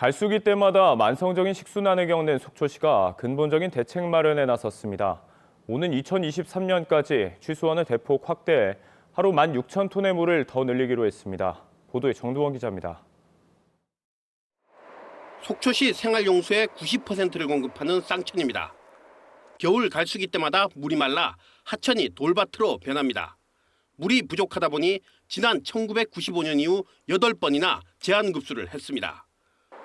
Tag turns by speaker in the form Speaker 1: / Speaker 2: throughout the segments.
Speaker 1: 갈수기 때마다 만성적인 식순환을 겪는 속초시가 근본적인 대책 마련에 나섰습니다. 오는 2023년까지 취수원을 대폭 확대해 하루 16,000톤의 물을 더 늘리기로 했습니다. 보도에 정두원 기자입니다.
Speaker 2: 속초시 생활용수의 90%를 공급하는 쌍천입니다. 겨울 갈수기 때마다 물이 말라 하천이 돌밭으로 변합니다. 물이 부족하다 보니 지난 1995년 이후 8번이나 제한급수를 했습니다.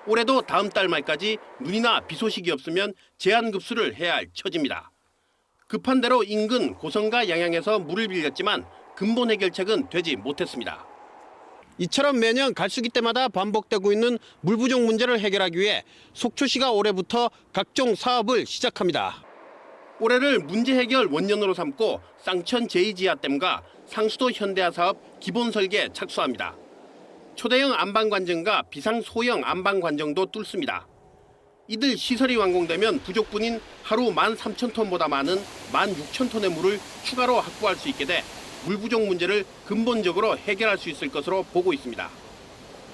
Speaker 2: 올해도 다음 달 말까지 눈이나 비 소식이 없으면 제한 급수를 해야 할 처지입니다. 급한 대로 인근 고성과 양양에서 물을 빌렸지만 근본 해결책은 되지 못했습니다. 이처럼 매년 갈수기 때마다 반복되고 있는 물 부족 문제를 해결하기 위해 속초시가 올해부터 각종 사업을 시작합니다. 올해를 문제 해결 원년으로 삼고 쌍천 제2지하댐과 상수도 현대화 사업 기본 설계 착수합니다. 초대형 안방관정과 비상 소형 안방관정도 뚫습니다. 이들 시설이 완공되면 부족분인 하루 13,000톤보다 많은 16,000톤의 물을 추가로 확보할 수 있게 돼 물 부족 문제를 근본적으로 해결할 수 있을 것으로 보고 있습니다.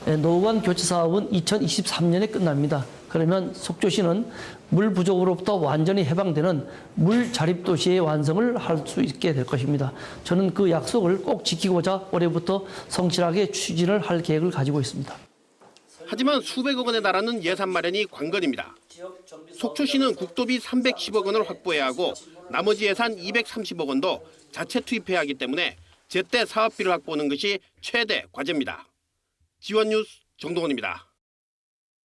Speaker 3: 예, 노후관 교체 사업은 2023년에 끝납니다. 그러면 속초시는 물 부족으로부터 완전히 해방되는 물 자립 도시의 완성을 할 수 있게 될 것입니다. 저는 그 약속을 꼭 지키고자 올해부터 성실하게 추진을 할 계획을 가지고 있습니다.
Speaker 2: 하지만 수백억 원에 달하는 예산 마련이 관건입니다. 속초시는 국도비 310억 원을 확보해야 하고 나머지 예산 230억 원도 자체 투입해야 하기 때문에 제때 사업비를 확보하는 것이 최대 과제입니다. 지원 뉴스 정동원입니다.